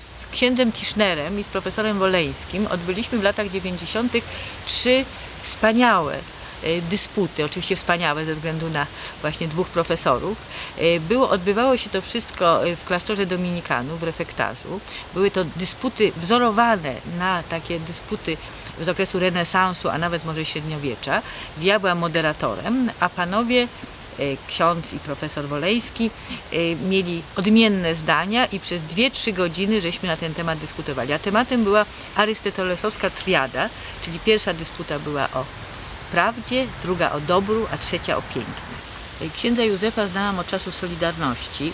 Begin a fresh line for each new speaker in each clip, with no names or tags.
z księdzem Tischnerem i z profesorem Woleńskim odbyliśmy w latach 90. trzy wspaniałe e, dysputy, oczywiście wspaniałe ze względu na właśnie dwóch profesorów. E, Było, odbywało się to wszystko e, w klasztorze Dominikanów w refektarzu. Były to dysputy wzorowane na takie dysputy z okresu renesansu, a nawet może średniowiecza. Ja byłam moderatorem, a panowie ksiądz i profesor Woleński e, mieli odmienne zdania i przez 2-3 godziny żeśmy na ten temat dyskutowali. A tematem była arystotelesowska triada, czyli pierwsza dysputa była o prawdzie, druga o dobru, a trzecia o pięknie. Księdza Józefa znałam od czasu Solidarności,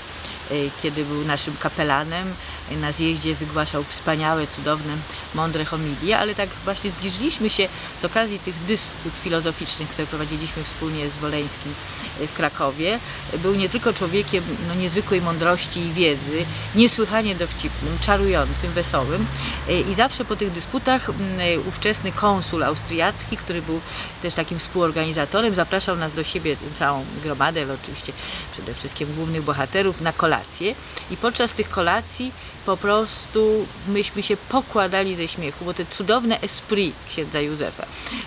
e, kiedy był naszym kapelanem. E, Na zjeździe wygłaszał wspaniałe, cudowne, mądre homilie, ale tak właśnie zbliżyliśmy się z okazji tych dysput filozoficznych, które prowadziliśmy wspólnie z Woleńskim e, w Krakowie. Był nie tylko człowiekiem no, niezwykłej mądrości i wiedzy, niesłychanie dowcipnym, czarującym, wesołym i zawsze po tych dysputach ówczesny konsul austriacki, który był też takim współorganizatorem, zapraszał nas do siebie, całą gromadę, ale oczywiście przede wszystkim głównych bohaterów, na kolację. I podczas tych kolacji po prostu myśmy się pokładali ze śmiechu, bo te cudowne esprit księdza Józefa,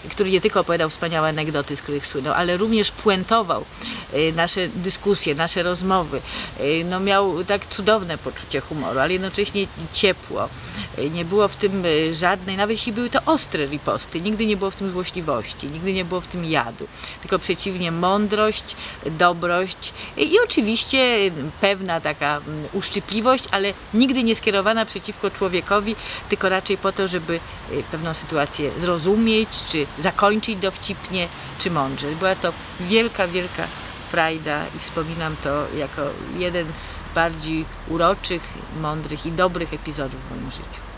który nie tylko opowiadał wspaniałe anegdoty, z których słynął, ale również puentował e, nasze dyskusje, nasze rozmowy. E, No miał tak cudowne poczucie humoru, ale jednocześnie ciepło. Nie było w tym e, żadnej, nawet jeśli były to ostre riposty, nigdy nie było w tym złośliwości, nigdy nie było w tym jadu. Tylko przeciwnie, mądrość, dobrość i, oczywiście pewna taka uszczypliwość, ale nigdy nie skierowana przeciwko człowiekowi, tylko raczej po to, żeby e, pewną sytuację zrozumieć, czy zakończyć dowcipnie, czy mądrze. Była to wielka, wielka frajda i wspominam to jako jeden z bardziej uroczych, mądrych i dobrych epizodów w moim życiu.